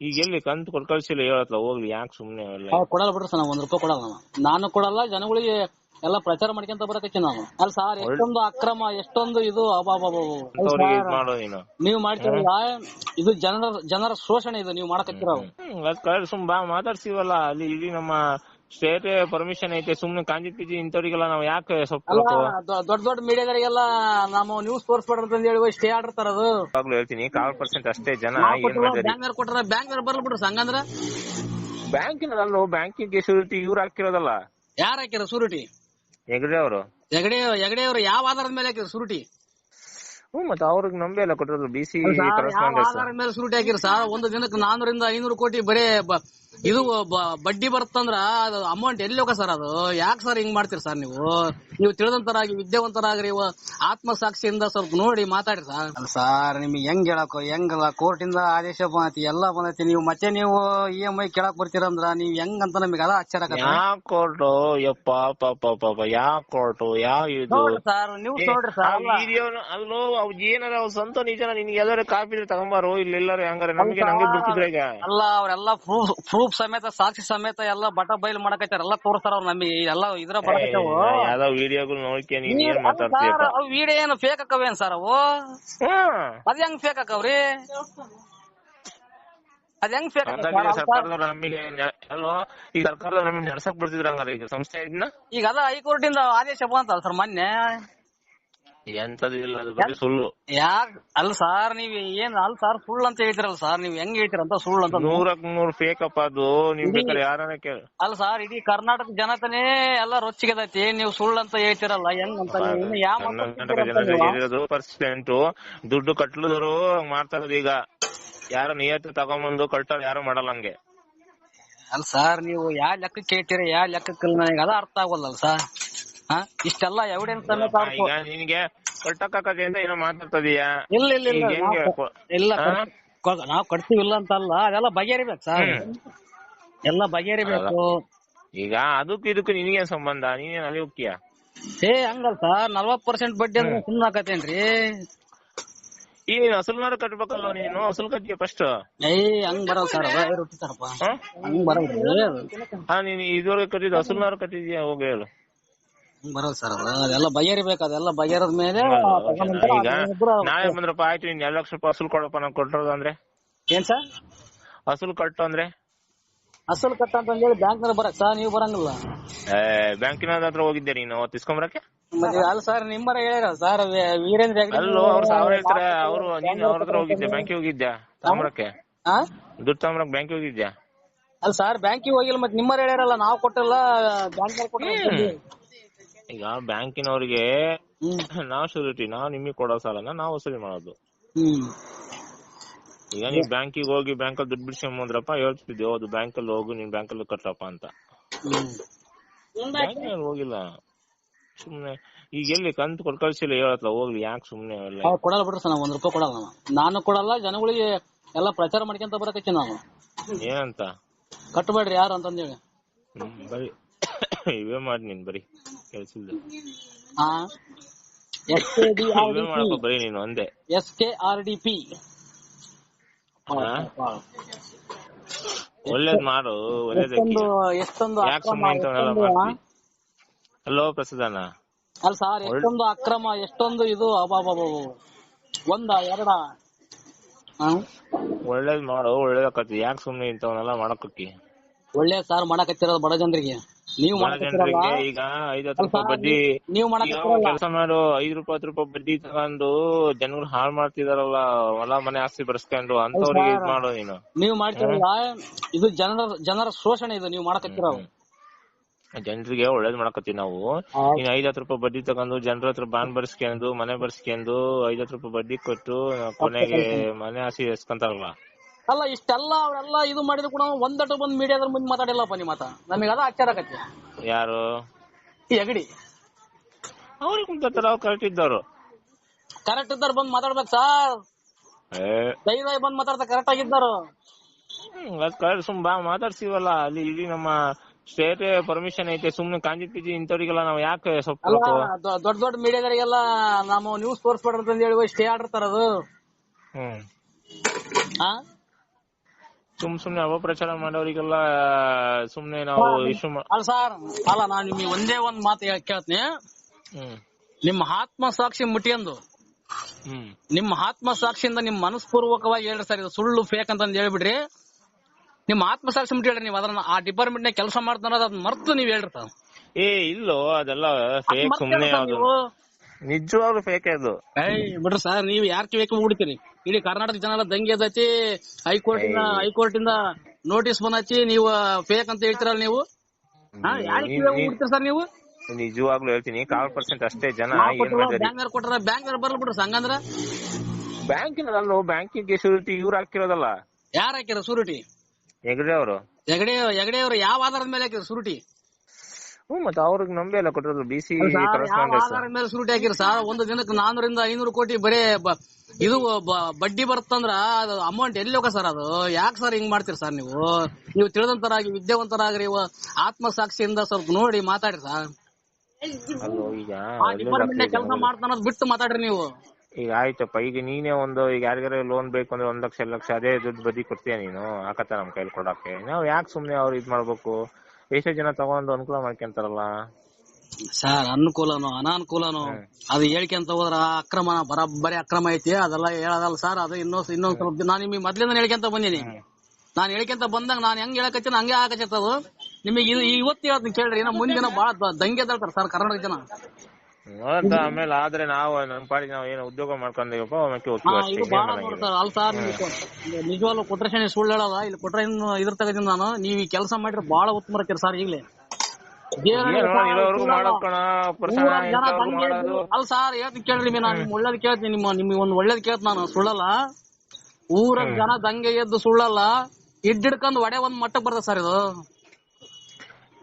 ಈಗ ಎಲ್ಲಿ ಕಂತು ಕೊಟ್ಟು ಕಳ್ಸಿಲ್ಲ ಹೇಳತ್ಲ ಹೋಗ್ಲಿ ಯಾಕೆ ಸುಮ್ನೆ ಅವೆಲ್ಲ ಅವ್ರು ಕೊಡಲ್ಲ ಬಿಡ್ರಿ ಸರ್ ಒಂದ್ ರೂಪಾಯಿ ಕೊಡಲ್ಲ ನಾನು ನಾನು ಕೊಡಲ್ಲ ಜನಗಳಿಗೆ ಎಲ್ಲ ಪ್ರಚಾರ ಮಾಡ್ಕೊಂತ ಬರಕತ್ತೀನಿ ನಾನು ಅಲ್ಲ ಸರ್ ಎಷ್ಟೊಂದು ಅಕ್ರಮ ಎಷ್ಟೊಂದು ಇದು ಅಬಾಬಾ ನೀವ್ ಅಂತವ್ರಿಗೆ ಇದ್ ಮಾಡೋ ನೀನು. ನೀವು ಮಾಡ್ತೀರಲ್ಲ ಇದು ಜನರ ಜನರ ಶೋಷಣೆ ಇದು ನೀವು ಮಾಡಕತ್ತಿರೋ ಹ್ಮ್ ಅದ್ ಕಳ್ಸಿ ಸುಮ್ ಬಾ ಮಾತಾಡ್ಸಿವಲ್ಲ ಅಲ್ಲಿ ಇಲ್ಲಿ ನಮ್ಮ ಸ್ಟೇಟ್ ಪರ್ಮಿಷನ್ ಐತೆ ಸುಮ್ನೆ ಕಾಂಜಿ ಪಿಜಿ ಇಂತವರಿಗೆಲ್ಲ ನಾವ್ ಯಾಕೆ ದೊಡ್ಡ ದೊಡ್ಡ ಮೀಡಿಯಾದವರಿಗೆಲ್ಲ ನಾವು ನ್ಯೂಸ್ ತೋರಿಸ್ಬಾರ್ದು ಅಂತ ಹೇಳಿ ಸ್ಟೇ order ಯಾವಾಗ್ಲೂ ಹೇಳ್ತೀನಿ ಕಾಲ್ ಪರ್ಸೆಂಟ್ ಅಷ್ಟೇ ಜನ ಬ್ಯಾಂಕ್ ಕೊಟ್ರ ಬ್ಯಾಂಕ್ ಬರ್ಲಿ ಬಿಡ್ರಿ ಹಂಗಂದ್ರ? ಬ್ಯಾಂಕಿನಲ್ಲೂ ಬ್ಯಾಂಕಿಂಗ್ ಶೂರಿಟಿ ಇವ್ರು ಹಾಕಿರೋದಲ್ಲ. ಯಾರ್ ಹಾಕಿರ ಸೂರಿಟಿ ಹೆಗಡೆ ಅವರು. ಹೆಗಡೆ ಹೆಗಡೆ ಅವರು ಯಾವ ಆಧಾರದ ಮೇಲೆ ಹಾಕಿರ ಸೂರಿಟಿ ಹ್ಮ್ ಮತ್ತೆ ಅವ್ರಿಗೆ ನಂಬಿ ಎಲ್ಲ ಕೊಟ್ಟಿರೋದು ಬಿ ಸಿ ಆಧಾರದ ಮೇಲೆ ಸೂರಿಟಿ ಹಾಕಿರ ಸರ್ ಒಂದು ದಿನಕ್ಕೆ ನಾನೂರಿಂದ ಐನೂರು ಕೋಟಿ ಬರೇ ಇದು ಬಡ್ಡಿ ಬರುತ್ತಂದ್ರ ಅದು ಅಮೌಂಟ್ ಎಲ್ಲಿ ಹೋಗ ಸರ್ ಅದು? ಯಾಕೆ ಸರ್ ಹಿಂಗ್ ಮಾಡ್ತೀರಿ ಸರ್ ನೀವು? ನೀವು ತಿಳಿದಂತರಾಗಿ ವಿದ್ಯಾವಂತರಾಗ್ರಿ ಆತ್ಮ ಸಾಕ್ಷಿಯಿಂದ ಸ್ವಲ್ಪ ನೋಡಿ ಮಾತಾಡಿ ಸರ್. ಸರ್ ನಿಮ್ಗೆ ಹೆಂಗ್ ಹೇಳಕ್ ಹೆಂಗಲ್ಲ ಕೋರ್ಟ್ ಇಂದ ಆದೇಶ ಬಂದೈತಿ ಎಲ್ಲ ಬಂದೈತಿ. ನೀವು ಮತ್ತೆ ನೀವು ಇ ಎಂ ಐ ಕೇಳಕ್ ಬರ್ತೀರಂದ್ರ ನೀವ್ ಹೆಂಗ್ ಅಂತ ನಮಗೆ ಅದ ಆಶ್ಚರ್ಯ ಯಾ ಕೋರ್ಟು? ಯಪ್ಪ ಪಾಪ ಪಾಪ ಯಾ ಕೋರ್ಟು? ಯಾವ ಇದು? ಸರ್ ನೀವು ನೋಡ್ರಿ ಸರ್ ಅಲ್ಲೋ. ಅವ್ ಏನಾರ ಅವ್ ಸ್ವಂತ ನಿಜನ ನಿನ್ಗೆ ಎಲ್ಲಾರು ಕಾಪಿ ತಗೊಂಬಾರು ಇಲ್ಲೆಲ್ಲಾರು ಹಂಗಾರೆ ನಮ್ಗೆ ನಂಗೆ ಬಿಡ್ತಿದ್ರೆ ಈಗ. ಅಲ್ಲ ಅವ್ರೆಲ್ಲ ಪ್ರೂಫ್ ಪ್ರೂಫ್ ಸಮೇತ ಸಾಕ್ಷಿ ಸಮೇತ ಎಲ್ಲ ಬಟ ಬಯಲು ಮಾಡಕತ್ತಾರ ಎಲ್ಲ ತೋರಿಸ್ತಾರ ಅವ್ರ ನಮಗೆ. ಎಲ್ಲ ಇದ್ರ ಯಾವ್ದೋ ವಿಡಿಯೋಗಳು ನೋಡ್ಕೆ ನೀನ್ ಏನ್ ಮಾತಾಡ್ತೀಯಪ್ಪ ವಿಡಿಯೋ ಏನು ಫೇಕ್ ಅಕ್ಕವೇನ್ ಸರ್ ಅವು? ಅದ್ ಹೆಂಗ್ ಫೇಕ್ ಅಕ್ಕವ್ರಿ? ಅದ್ ಹೆಂಗ್ ಫೇಕ್ ಸರ್ಕಾರ ಸರ್ಕಾರದವ್ರು ನಮಗೆ ಅಲ್ವಾ ಈ ಸರ್ಕಾರದವ್ರು ನಮಗೆ ನಡ್ಸಕ್ ಬಿಡ್ತಿದ್ರ ಹಂಗಾರೆ ಈಗ ಸಂಸ್ಥೆ ಇದನ್ನ? ಈಗ ಅದ ಹೈಕೋರ್ಟ್ ಇಂದ ಆದೇಶ ಬಂತಲ್ಲ ಸರ್ ಮೊನ್ನೆ? ಎಂತದು ಇಲ್ಲ ಅದು ಬರೀ ಸುಳ್ಳು. ಯಾಕ್ ಅಲ್ಲ ಸರ್ ನೀವ್ ಏನ್ ಅಲ್ಲ ಸರ್ ಸುಳ್ಳು ಅಂತ ಹೇಳ್ತಿರಲ್ಲ ಸರ್ ನೀವ್ ಹೆಂಗ್ ಹೇಳ್ತೀರಂತ ಸುಳ್ಳು ಅಂತ ನೂರಕ್ ನೂರ್ ಫೇಕ್ ಅಪ್ಪ ಅದು. ನೀವ್ ಬೇಕಾದ್ರೆ ಯಾರನ್ನ ಕೇಳ ಅಲ್ಲ ಸರ್ ಇಡೀ ಕರ್ನಾಟಕ ಜನತನೇ ಎಲ್ಲ ರೊಚ್ಚಿಗೆದೈತಿ. ನೀವು ಸುಳ್ಳು ಅಂತ ಹೇಳ್ತಿರಲ್ಲ ಹೆಂಗ್ ಅಂತ ಯಾವ ಇರೋದು ಪರ್ಸೆಂಟ್ ದುಡ್ಡು ಕಟ್ಲದ್ರು ಮಾಡ್ತಾ ಇರೋದು ಈಗ. ಯಾರು ನಿಯತ್ತು ತಗೊಂಬಂದು ಕಟ್ಟೋರು ಯಾರು ಮಾಡಲ್ಲ ಹಂಗೆ. ಅಲ್ಲ ಸರ್ ನೀವು ಯಾವ ಲೆಕ್ಕಕ್ಕೆ ಹೇಳ್ತೀರಾ ಯಾವ ಲೆಕ್ಕಕ್ಕಿಲ್ಲ ನನಗೆ ಅದ ಅರ್ಥ ಆಗೋಲ್ಲ ಸರ್. ಇಷ್ಟೆಲ್ಲ ಎವಿಡೆನ್ಸ್ ಅನ್ನ ಈಗ ನಿನ್ಗೆ ಕಟ್ಟಕ್ಕಾಗದೆ ಅಂತ ಏನೋ ಮಾತಾಡ್ತದೀಯಾ? ಇಲ್ಲ ಇಲ್ಲ ಇಲ್ಲ. ಈಗ ಹೆಂಗೆ ನಾವು ಇಲ್ಲ? ಕೊ- ನಾವ್ ಅಂತಲ್ಲ ಅದೆಲ್ಲ ಬಗೆಹರಿಬೇಕು ಸರ್. ಎಲ್ಲ ಬಗೆಹರಿಬೇಕು. ಈಗ ಅದಕ್ಕೂ ಇದಕ್ಕೂ ನಿನಗೆ ಸಂಬಂಧ? ನೀನೇನ್ ಅಲ್ಲಿ ಹೋಗ್ತೀಯ? ಏ ಹಂಗಲ್ಲ ಸರ್. ನಲ್ವತ್ ಪರ್ಸೆಂಟ್ ಬಡ್ಡಿ ಅಂದ್ರೆ ಸುಮ್ಮನೆ ಹಾಕತೇನ್ರಿ ಈ ನೀನ್ ಅಸಲ್ನಾರು ಕಟ್ಬೇಕಲ್ಲ ನೀನು? ಅಸಲ್ ಕಟ್ಟಿಯ ಫಸ್ಟ್ ಏ ಹಂಗ್ ಬರಲ್ಲ ಸರ್. ಅದ ರೊಟ್ಟಿ ತರಪ್ಪ ಹಂಗ್ ಬರಲ್ರಿ ಹಾ ನೀನ್ ಇದುವರೆಗೆ ಕಟ್ಟಿದ್ ಅಸಲ್ನಾರು ಕಟ್ಟಿದ್ಯಾ? ಹೋಗಿ ಹೇಳು. ಬರಲ್ಲ ಸರ್ ಅದ. ಅದೆಲ್ಲ ಬಗೆಹರಿಬೇಕು ಅದೆಲ್ಲ ಬಗೆಹರದ ಮೇಲೆ ಈಗ ನಾಳೆ ಬಂದ್ರಪ್ಪ ಆಯ್ತು ಇನ್ ಎರಡು ಲಕ್ಷ ರೂಪಾಯಿ ಅಸಲು ಕೊಡಪ್ಪ ಕೊಟ್ಟಿರೋದು ಅಂದ್ರೆ. ಏನ್ ಸರ್? ಅಸಲ್ ಕಟ್ಟು ಅಂದ್ರೆ? ಅಸಲ್ ಕಟ್ಟ ಅಂತ ಹೇಳಿ ಬ್ಯಾಂಕ್ನಲ್ಲಿ ಬರಕ್ ಸರ್ ನೀವು ಬರಂಗಿಲ್ಲ. ಏ ಬ್ಯಾಂಕಿನ ಹತ್ರ ಹೋಗಿದ್ದೆ ನೀನು ಅವತ್ತು ಇಸ್ಕೊಂಬರಕ್ಕೆ? ಮತ್ತೆ ಅಲ್ಲ ಸರ್ ನಿಮ್ಮರ ಹೇಳ್ಯಾರ ಸರ್ ವೀರೇಂದ್ರ ಹೆಗ್ಡೆ ಅಲ್ಲೋ ಅವ್ರು ಸಾವಿರ ಹೇಳ್ತಾರೆ? ಅವ್ರು ನೀನ್ ಅವ್ರ ಹತ್ರ ಹೋಗಿದ್ದೆ ಬ್ಯಾಂಕಿಗೆ ಹೋಗಿದ್ಯಾ ತಾಮ್ರಕ್ಕೆ. ಹಾ ದುಡ್ಡು ತಾಮ್ರಕ್ಕೆ ಬ್ಯಾಂಕಿಗೆ ಹೋಗಿದ್ದೆ ಅಲ್ಲ ಸರ್ ಬ್ಯಾಂಕಿಗೆ ಹೋಗಿಲ್ಲ ಮತ್ತೆ ನಿಮ್ಮರ ಹೇಳಿರಲ್ಲ ನಾವು ಕೊಟ್ಟಿಲ್ಲ ಬ್ಯಾಂಕ್ನಲ್ಲಿ ಕೊಟ್ಟಿಲ್ಲ ಈಗ ಬ್ಯಾಂಕಿನವರಿಗೆ ನಾವ್ ಶೂರಿಟಿ ನಾವ್ ನಿಮಗೆ ಕೊಡೋ ಸಾಲನ ನಾವ್ ವಸೂಲಿ ಮಾಡೋದು. ಈಗ ನೀವ್ ಬ್ಯಾಂಕಿಗೆ ಹೋಗಿ ಬ್ಯಾಂಕಲ್ಲಿ ದುಡ್ಡು ಬಿಡ್ಸ್ಕೊಂಬಂದ್ರಪ್ಪ ಹೇಳ್ತಿದ್ದೆ ಹೌದು ಬ್ಯಾಂಕಲ್ಲಿ ಹೋಗು ನೀನ್ ಬ್ಯಾಂಕಲ್ಲಿ ಕಟ್ಟಪ್ಪ ಅಂತ. ಹೋಗಿಲ್ಲ. ಸುಮ್ನೆ ಈಗ ಎಲ್ಲಿ ಕಂತ ಕೊಟ್ಟು ಕಳ್ಸಿಲ್ಲ ಹೇಳತ್ಲ ಹೋಗ್ಲಿ ಯಾಕೆ ಸುಮ್ನೆ ಕೊಡಲ್ಲ ಬಿಡ್ರಿ ಸರ್ ಒಂದ್ ರೂಪಾಯಿ ಕೊಡಲ್ಲ ನಾನು ಕೊಡಲ್ಲ ಜನಗಳಿಗೆ ಎಲ್ಲ ಪ್ರಚಾರ ಮಾಡ್ಕೊಂತ ಬರಕತ್ತೀನಿ ನಾನು ಏನಂತ? ಕಟ್ಟಬೇಡ್ರಿ ಯಾರು ಅಂತಂದೇಳಿ. ಬರೀ. ಇವೇ ಮಾಡಿ ನೀನ್ ಬರೀ ಕೆಲ್ಸಿಲ್ದ. ಹಾ? ಎಸ್ ಕೆ ಡಿ ಆರ್ ಇವೇ ಮಾಡಪ್ಪ ಬರೀ ನೀನು ಒಂದೇ. S K R D P ಒಳ್ಳೇದ್ ಮಾಡು ಒಳ್ಳೇದಕ್ಕೆ ಎಷ್ಟೊಂದು ಯಾಕೆ ಸುಮ್ನೆ ಇಂಥವನ್ನೆಲ್ಲ ಮಾಡ್ತಿ? ಹಲೋ ಪ್ರಸದಾನ? ಅಲ್ಲ ಸರ್ ಎಷ್ಟೊಂದು ಅಕ್ರಮ ಎಷ್ಟೊಂದು ಇದು ಅಬಾಬಾಬ ಒಂದ ಎರಡ? ಒಳ್ಳೇದ್ ಮಾಡು ಒಳ್ಳೇದಕ್ಕತಿ ಯಾಕೆ ಸುಮ್ನೆ ಇಂಥವನ್ನೆಲ್ಲ ಮಾಡಕ್ಕಿ ಒಳ್ಳೆ ಸಾರ್ ಮಾಡಕತ್ತಿರೋದು ಬಡ ಜನರಿಗೆ. ನೀವು ಈಗ ಐದ್ ಹತ್ತು ರೂಪಾಯಿ ಬಡ್ಡಿ. ಕೆಲಸ ಮಾಡು ಐದ್ ರೂಪಾಯಿ ಹತ್ತು ರೂಪಾಯಿ ಬಡ್ಡಿ ತಗೊಂಡು ಜನಗಳು ಹಾಳ್ ಮಾಡ್ತಿದಾರಲ್ಲ ಹೊಲ ಮನೆ ಆಸ್ತಿ ಬರ್ಸ್ಕೊಂಡು ಅಂತವ್ರಿಗೆ ಇದ್ ಮಾಡು ನೀನು. ನೀವು ಮಾಡ್ತಿರಲ್ಲ? ಇದು ಜನರ ಜನರ ಶೋಷಣೆ ಇದು ನೀವು ಮಾಡಕತ್ತಿರ ಜನರಿಗೆ ಒಳ್ಳೇದ್ ಮಾಡಕತ್ತಿ ನಾವು. ನೀನ್ ಐದ್ ಹತ್ತು ರೂಪಾಯಿ ಬಡ್ಡಿ ತಗೊಂಡು ಜನರ ಹತ್ರ ಬಾಂಡ್ ಬರ್ಸ್ಕೊಂಡು ಮನೆ ಬರ್ಸ್ಕೊಂಡು ಐದ್ ಹತ್ತು ರೂಪಾಯಿ ಬಡ್ಡಿ ಕೊಟ್ಟು ಕೊನೆಗೆ ಮನೆ ಆಸ್ತಿ ಎಸ್ಕೊಂತಾರಲ್ಲ. ಅಲ್ಲ ಇಷ್ಟೆಲ್ಲ ಅವರೆಲ್ಲ ಇದು ಮಾಡಿದ್ರು ಕೂಡ ಒಂದಟ್ಟು ಬಂದ್ ಮೀಡಿಯಾದ್ರ ಮುಂದೆ ಮಾತಾಡಿಲ್ಲಪ್ಪ ನಿಮ್ಮ ಮಾತ. ನಮಗೆ ಅದ ಆಶ್ಚರ್ಯ ಆಗತ್ತೆ. ಯಾರು? ಈ ಅಗಡಿ ಅವ್ರಿಗೆ ಕುಂತಾರ ಅವ್ರು ಕರೆಕ್ಟ್ ಇದ್ದವ್ರು. ಕರೆಕ್ಟ್ ಇದ್ದಾರ ಬಂದ್ ಮಾತಾಡ್ಬೇಕು ಸರ್. ಏ. ಧೈರ್ಯ ಬಂದ್ ಮಾತಾಡ್ತಾ ಕರೆಕ್ಟ್ ಆಗಿದ್ದಾರು ಅದ್ ಕರೆಕ್ಟ್ ಸುಮ್ ಬಾ ಮಾತಾಡ್ಸಿವಲ್ಲ ಅಲ್ಲಿ ಇಲ್ಲಿ ನಮ್ಮ ಸ್ಟೇಟ್ ಪರ್ಮಿಷನ್ ಐತೆ ಸುಮ್ನೆ ಕಾಂಜಿ ಪಿಜಿ ಇಂಥವ್ರಿಗೆಲ್ಲ ನಾವು ಯಾಕೆ ಸ್ವಲ್ಪ ದೊಡ್ಡ ದೊಡ್ಡ ಮೀಡಿಯಾದರಿಗೆಲ್ಲ ನಾವು ನ್ಯೂಸ್ ತೋರಿಸ್ಬೇಡ್ರಿ ಅಂತ ಹೇಳಿ ಸ್ಟೇ ಆರ್ಡರ್ ತರೋದು. ಹ್ಮ್. ಹಾ ಸುಮ್ ಸುಮ್ನೆ ಅಪಪ್ರಚಾರ ಮಾಡೋರಿಗೆಲ್ಲ ಸುಮ್ನೆ ನಾವು ಇಶ್ಯೂ ಅಲ್ಲ ಸರ್ ಅಲ್ಲ ನಾನ್ ನಿಮಗೆ ಒಂದೇ ಒಂದ್ ಮಾತು ಕೇಳ್ತೀನಿ. ಹ್ಮ್. ನಿಮ್ಮ ಆತ್ಮ ಸಾಕ್ಷಿ ಮುಟ್ಟಿಯಂದು ಹ್ಮ್. ನಿಮ್ಮ ಆತ್ಮ ಸಾಕ್ಷಿಯಿಂದ ನಿಮ್ ಮನಸ್ಪೂರ್ವಕವಾಗಿ ಹೇಳ್ರಿ ಸರ್ ಇದು ಸುಳ್ಳು ಫೇಕ್ ಅಂತ ಹೇಳ್ಬಿಡ್ರಿ. ನಿಮ್ಮ ಆತ್ಮ ಸಾಕ್ಷಿ ಮುಟ್ಟಿ ಹೇಳ್ರಿ ನೀವು ಅದನ್ನ ಆ ಡಿಪಾರ್ಟ್ಮೆಂಟ್ ನಾಗ ಕೆಲಸ ಮಾಡ್ತಾರ ಅದನ್ನ ಮರ್ತು ನೀವ್ ಹೇಳ್ರಿ ಸರ್. ಏ ಇಲ್ಲೋ ಅದೆಲ್ಲ ಫೇಕ್ ಸುಮ್ನೆ ಅದು ನಿಜವಾಗ್ಲೂ ಫೇಕ್ ಅದು. ಬಿಡ್ರಿ ಸರ್ ನೀವ್ ಯಾರ್ ಕಿವಿಗೆ ಬಿಡ್ತೀರಿ ಇಡೀ ಕರ್ನಾಟಕ ಜನ ಎಲ್ಲ ದಂಗೆ ಎದ್ದೈತಿ ಹೈಕೋರ್ಟ್ ಇಂದ ಹೈಕೋರ್ಟ್ ಇಂದ ನೋಟಿಸ್ ಬಂದೈತಿ ನೀವು ಫೇಕ್ ಅಂತ ಹೇಳ್ತಿರಲ್ಲ ನೀವು? ಯಾರ ಕಿವಿಗೆ ಬಿಡ್ತೀರಿ ಸರ್ ನೀವು? ನಿಜವಾಗ್ಲೂ ಹೇಳ್ತೀನಿ ಕಾಲ್ ಪರ್ಸೆಂಟ್ ಅಷ್ಟೇ ಜನ ಏನ್ ಮಾಡಿದಾರೆ? ಬ್ಯಾಂಗ್ಳೂರ್ ಕೊಟ್ಟಾರ ಬರ್ಲಿ ಬಿಡ್ರಿ ಹಂಗಂದ್ರ? ಬ್ಯಾಂಕಿನಲ್ಲೋ ಬ್ಯಾಂಕಿಂಗ್ ಶೂರಿಟಿ ಇವ್ರು ಹಾಕಿರೋದಲ್ಲ ಯಾರ್ ಹಾಕಿರ ಸೂರಿಟಿ ಹೆಗ್ಡೆ ಅವರು. ಹೆಗಡೆ ಹೆಗಡೆ ಅವರು ಯಾವ ಆಧಾರದ ಮೇಲೆ ಹಾಕಿರ ಸುರುಟಿ ಹ್ಮ್ ಮತ್ತೆ ಅವ್ರಿಗೆ ನಂಬಿ ಅಲ್ಲ ಕೊಟ್ಟಿರೋದು ಆಧಾರದ ಮೇಲೆ ಸುರುಟಿ ಹಾಕಿರ ಸರ್ ಒಂದು ದಿನಕ್ಕೆ ನಾನೂರಿಂದ ಐನೂರು ಕೋಟಿ ಬರೇ ಇದು ಬಡ್ಡಿ ಬರ್ತಂದ್ರ ಅದು ಅಮೌಂಟ್ ಎಲ್ಲಿ ಹೋಗ ಸರ್ ಅದು? ಯಾಕ್ ಸರ್ ಹಿಂಗ್ ಮಾಡ್ತೀರಿ ಸರ್ ನೀವು? ನೀವು ತಿಳಿದಂತರಾಗಿ ವಿದ್ಯಾವಂತರಾಗ್ರಿ ಆತ್ಮ ಆತ್ಮಸಾಕ್ಷಿಯಿಂದ ಸ್ವಲ್ಪ ನೋಡಿ ಮಾತಾಡ್ರಿ ಸರ್ ಕೆಲಸ ಮಾಡ್ತಾನದ್ ಬಿಟ್ಟು ಮಾತಾಡ್ರಿ ನೀವು. ಈಗ ಆಯ್ತಪ್ಪ ಈಗ ನೀನೇ ಒಂದು ಈಗ ಯಾರಿಗಾರ ಲೋನ್ ಬೇಕು ಅಂದ್ರೆ ಒಂದ್ ಲಕ್ಷ ಎರಡ್ ಲಕ್ಷ ಅದೇ ದುಡ್ಡು ಬದಿ ಕೊಡ್ತೀಯ ನೀನು? ಆಕತ್ತ ನಮ್ ಕೈಲಿ ಕೊಡಕ್ಕೆ? ನಾವ್ ಯಾಕೆ ಸುಮ್ನೆ ಅವ್ರು ಇದ್ ಮಾಡ್ಬೇಕು? ಎಷ್ಟೋ ಜನ ತಗೊಂಡು ಅನುಕೂಲ ಮಾಡ್ಕೊಂತಾರಲ್ಲ? ಸರ್ ಅನುಕೂಲನು ಅನಾನುಕೂಲನು ಅದು ಹೇಳ್ಕೊಂತ ಹೋದ್ರ ಅಕ್ರಮ ಬರಬ್ಬರಿ ಅಕ್ರಮ ಐತಿ ಅದೆಲ್ಲ ಹೇಳೋದಲ್ಲ ಸರ್ ಅದು ಇನ್ನೊಂದ್ ಇನ್ನೊಂದ್ ಸ್ವಲ್ಪ ನಾನು ನಿಮಗೆ ಮೊದ್ಲಿಂದ ಹೇಳ್ಕೊಂತ ಬಂದೀನಿ. ನಾನು ಹೇಳ್ಕೊಂತ ಬಂದಾಗ ನಾನು ಹೆಂಗ್ ಹೇಳಕತ್ತೀನಿ ಹಂಗೆ ಆಗಕತ್ತದ ಅದು. ನಿಮಗೆ ಇದು ಇವತ್ತು ಹೇಳ್ತೀನಿ ಕೇಳ್ರಿ ಇನ್ನ ಮುಂದಿನ ಬಹಳ ದಂಗೆ ಎದ್ದೇಳ್ತಾರ ಸರ್ ಕರ್ನಾಟಕ ಜನ. ನೋಡಂತ ಆಮೇಲೆ ಆದ್ರೆ ನಾವು ನಮ್ ಪಾಡಿಗೆ ನಾವು ಏನು ಉದ್ಯೋಗ ಮಾಡ್ಕೊಂಡಿವಪ್ಪ ಆಮೇಲೆ ಹೋಗ್ತೀವಿ ಅಷ್ಟೇ ಇದು. ನೋಡ್ತಾರ ಅಲ್ ಸರ್ ನಿಜವಾಗ್ಲು ಸುಳ್ಳು ಹೇಳೋದ? ಇಲ್ಲಿ ಕೊಟ್ರೆ ಇದ್ರ ತೆಗೆದಿನಿ ನಾನು ನೀವು ಈ ಕೆಲಸ ಮಾಡಿದ್ರೆ ಬಹಳ ಉತ್ತಮ ಇರ್ತೀರಿ ಸರ್ ಈಗಲೇ. ಇರೋವರೆಗೂ ಇಂಥವ್ರಿಗೂ ಮಾಡೋದು. ಅಲ್ಲ ಸರ್ ಹೇಳ್ತೀನಿ ಕೇಳ್ರಿ ನಿಮಗೆ ನಾನು ನಿಮ್ ಒಳ್ಳೇದ್ ಕೇಳ್ತೀನಿ ನಿಮ್ಮ ನಿಮಗೆ ಒಂದ್ ಒಳ್ಳೇದ್ ಕೇಳ್ತೀನಿ ನಾನು ಸುಳ್ಳಲ್ಲ. ಊರಾಗ ಜನ ದಂಗೆ ಎದ್ದು ಸುಳ್ಳಲ್ಲ ಇಡ್ಡಿಡ್ಕೊಂಡ್ ಒಡೆ ಒಂದ್ ಮಟ್ಟಕ್ ಬರ್ತದೆ ಸರ್ ಇದು.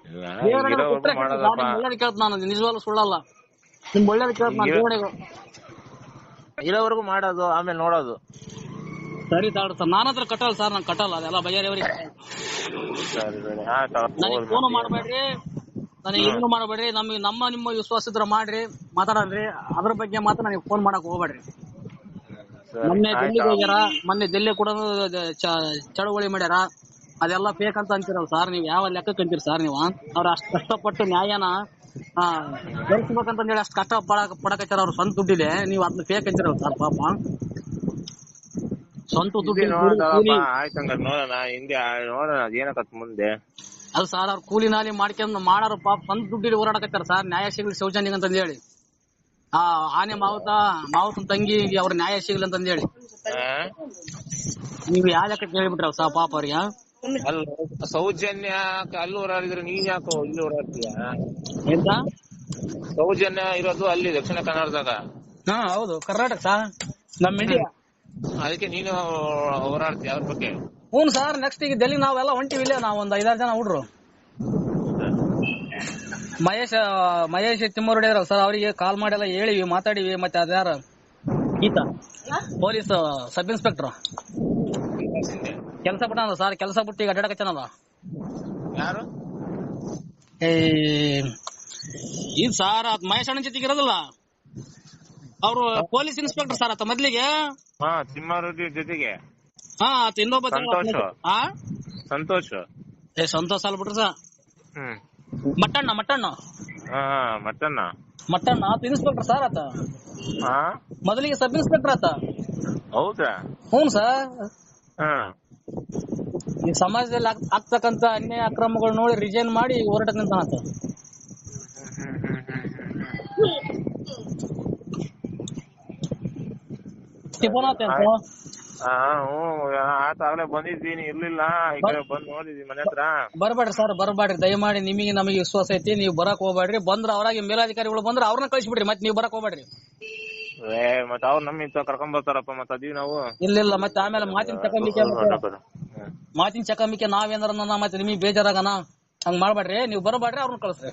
ಇಲ್ಲ, ಇರೋವರೆಗೂ ಮಾಡೋದಪ್ಪ. ಒಳ್ಳೇದ್ ಕೇಳ್ತೀನಿ ನಾನು ನಿಜವಾಗ್ಲೂ ಸುಳ್ಳಲ್ಲ. ನಿಮ್ ಒಳ್ಳೇದು ನಾನು ದೇವಣಿಗೆ ಇರೋವರೆಗೂ ಮಾಡೋದು ಆಮೇಲೆ ನೋಡೋದು. ಸರಿ ತಾಡ ಸರ್ ನಾನು ಹತ್ರ ಕಟ್ಟಲ್ಲ ಸರ್ ನಾನು ಕಟ್ಟಲ್ಲ ಅದೆಲ್ಲ ಸರಿ ಸರಿ ಆಯ್ತು ನನಗೆ ಫೋನ್ ಮಾಡಬೇಡ್ರಿ ನನಗೆ ಏನು ಮಾಡಬೇಡ್ರಿ ನಮಗೆ ನಮ್ಮ ನಿಮ್ಮ ವಿಶ್ವಾಸ ಇದ್ರ ಮಾಡ್ರಿ ಮಾತಾಡನ್ರಿ ಅದ್ರ ಬಗ್ಗೆ ಮಾತ್ರ ನನಗೆ ಫೋನ್ ಮಾಡಕ್ ಹೋಗ್ಬೇಡ್ರಿ. ಮೊನ್ನೆ ಡೆಲ್ಲಿಗೆ ಹೋಗ್ಯಾರ ಮೊನ್ನೆ ಡೆಲ್ಲಿ ಕೂಡ ಚಳುವಳಿ ಮಾಡ್ಯಾರ ಅದೆಲ್ಲ ಫೇಕ್ ಅಂತ ಅಂತೀರಲ್ಲ ಸರ್ ನೀವು ಯಾವ ಲೆಕ್ಕಕ್ಕೆ ಅಂತೀರಿ ಸರ್ ನೀವು? ಅವ್ರ ಅಷ್ಟು ಕಷ್ಟಪಟ್ಟು ನ್ಯಾಯನ ಗಳಿಸ್ಬೇಕಂತ ಹೇಳಿ ಅಷ್ಟ್ ಕಷ್ಟ ಪಡಕ್ ಪಡಕತ್ತಾರ ಅವ್ರ. ಸ್ವಂತ ದುಡ್ಡಿದೆ. ನೀವು ಅದನ್ನ ಫೇಕ್ ಅಂತೀರ ಸರ್ ಪಾಪ. ಸ್ವಂತ ದುಡ್ಡು ಆಯ್ತು ಹಂಗಾರೆ ನೋಡೋಣ. ಹಿಂದೆ ನೋಡೋಣ. ಅದೇನಕತ್ ಮುಂದೆ. ಅದು ಸರ್ ಅವ್ರ ಕೂಲಿ ನಾಲಿ ಮಾಡ್ಕೊಂಡ್ ಮಾಡಾರ ಪಾಪ. ಸ್ವಂತ ದುಡ್ಡಿಲಿ ಹೋರಾಡಕತ್ತಾರ ಸರ್. ನ್ಯಾಯ ಸಿಗ್ಲಿ ಶೌಚಾಲಯ ಅಂತ ಹೇಳಿ. ಆ ಆನೆ ಮಾವುತ ಮಾವುತನ ತಂಗಿ ಅವ್ರ ನ್ಯಾಯ ಸಿಗ್ಲಿ ಅಂತ ಹೇಳಿ? ನೀವು ಯಾವ ಲೆಕ್ಕ ಕೇಳಿಬಿಟ್ರ ಸರ್ ಪಾಪ ಅವ್ರಿಗೆ? ಅಲ್ಲ ಸೌಜನ್ಯ ಅಲ್ಲಿ ಓಡಾಡಿದ್ರೆ ನೀನ್ ಯಾಕೋ ಇಲ್ಲಿ ಓಡಾಡ್ತೀಯ ಎಂತ? ಸೌಜನ್ಯ ಇರೋದು ಅಲ್ಲಿ ದಕ್ಷಿಣ ಕನ್ನಡದಾಗ. ಹಾ ಹೌದು ಕರ್ನಾಟಕ ಸರ್ ನಮ್ ಇಂಡಿಯಾ ಅದಕ್ಕೆ ನೀನು ಹೋರಾಡ್ತೀಯ ಅವ್ರ ಬಗ್ಗೆ? ಹ್ಞೂ ಸರ್ ನೆಕ್ಸ್ಟ್ ಈಗ ಡೆಲ್ಲಿ ನಾವೆಲ್ಲ ಹೊಂಟಿವಿ ಇಲ್ಲೇ ನಾವು ಒಂದ್ ಐದಾರು ಜನ ಹುಡ್ರು. ಮಹೇಶ್ ಮಹೇಶ್ ತಿಮ್ಮರುಡಿ ಇದಾರಲ್ಲ ಸರ್ ಅವರಿಗೆ ಕಾಲ್ ಮಾಡಿಲ್ಲ ಹೇಳಿವಿ ಮಾತಾಡಿವಿ ಮತ್ತೆ ಅದ್ಯಾರ? ಗೀತಾ ಪೊಲೀಸ್ ಸಬ್ ಇನ್ಸ್ಪೆಕ್ಟರ್ ಕೆಲಸ ಬಿಟ್ಟಾನ ಸರ್ ಕೆಲಸ ಬಿಟ್ಟು ಈಗ ಅಡ್ಡಾಡಕತ್ತಾನದ ಯಾರು? ಏ ಇದು ಸರ್ ಅದ್ ಮಹೇಶ್ ಅಣ್ಣನ ಜೊತೆಗೆ ಇರೋದಿಲ್ಲ? ಅವರು ಪೊಲೀಸ್ ಇನ್ಸ್ಪೆಕ್ಟರ್ ಸರ್ ಆತ ಮೊದ್ಲಿಗೆ? ಹಾ ತಿಮ್ಮಾರೆಡ್ಡಿ ಜೊತೆಗೆ. ಹಾ ಆತ ಇನ್ನೊಬ್ಬ ಸಂತೋಷ್. ಹಾ ಸಂತೋಷ್. ಏ ಸಂತೋಷ್ ಅಲ್ ಬಿಡ್ರಿ ಸರ್. ಹ್ಮ್. ಮಟ್ಟಣ್ಣ ಮಟ್ಟಣ್ಣ. ಹಾ ಮಟ್ಟಣ್ಣ. ಮಟ್ಟಣ್ಣ ಆತ ಇನ್ಸ್ಪೆಕ್ಟರ್ ಸರ್ ಆತ. ಹಾ. ಮೊದಲಿಗೆ ಸಬ್ ಇನ್ಸ್ಪೆಕ್ಟರ್ ಆತ. ಹೌದಾ ಹ್ಞೂ ಸರ್. ಹಾ. ಈ ಸಮಾಜದಲ್ಲಿ ಆಗ್- ಆಗ್ತಕ್ಕಂತ ಅನ್ಯಾಯ ಅಕ್ರಮಗಳು ನೋಡಿ ರಿಜೈನ್ ಮಾಡಿ ಹೋರಾಟಕ್ಕೆ ನಿಂತಾನಂತ ಆಗ್ಲೇ ಬಂದಿದ್ದೀನಿ ಇರ್ಲಿಲ್ಲ. ಈಗ ಬಂದ್ ನೋಡಿದೀನಿ ಮನೆ ಹತ್ರ. ಬರ್ಬೇಡ್ರಿ ಸರ್ ಬರ್ಬೇಡ್ರಿ. ದಯಮಾಡಿ ನಿಮಗೆ ನಮಗೆ ವಿಶ್ವಾಸ ಐತಿ. ನೀವು ಬರಕ್ ಹೋಗ್ಬೇಡ್ರಿ. ಬಂದ್ರ ಅವರಾಗಿ ಮೇಲಾಧಿಕಾರಿಗಳು ಬಂದ್ರ ಅವ್ರನ್ನ ಕಳಿಸ್ಬಿಡ್ರಿ. ಮತ್ತೆ ನೀವು ಬರಕ್ ಹೋಗ್ಬೇಡ್ರಿ. ಏ ಮತ್ತೆ ಅವ್ರ್ ನಮ್ಮ ಇಂತ ಕರ್ಕೊಂಡ್ ಬರ್ತಾರಪ್ಪ ಮತ್ ಅದೀವಿ ನಾವು. ಇಲ್ಲ ಇಲ್ಲ ಮತ್ತೆ ಆಮೇಲೆ ಮಾತಿನ ಚಕಮಿಕೆ ಮಾತಿನ್ ಚಕಮಿಕೆ ನಾವೇನಾರ ಮತ್ತೆ ನಿಮಗೆ ಬೇಜಾರಾಗನ ಹಂಗ್ ಮಾಡ್ಬೇಡ್ರಿ ನೀವು ಬರಬೇಡ್ರಿ ಅವ್ರನ್ನ ಕಳಿಸ್ರಿ.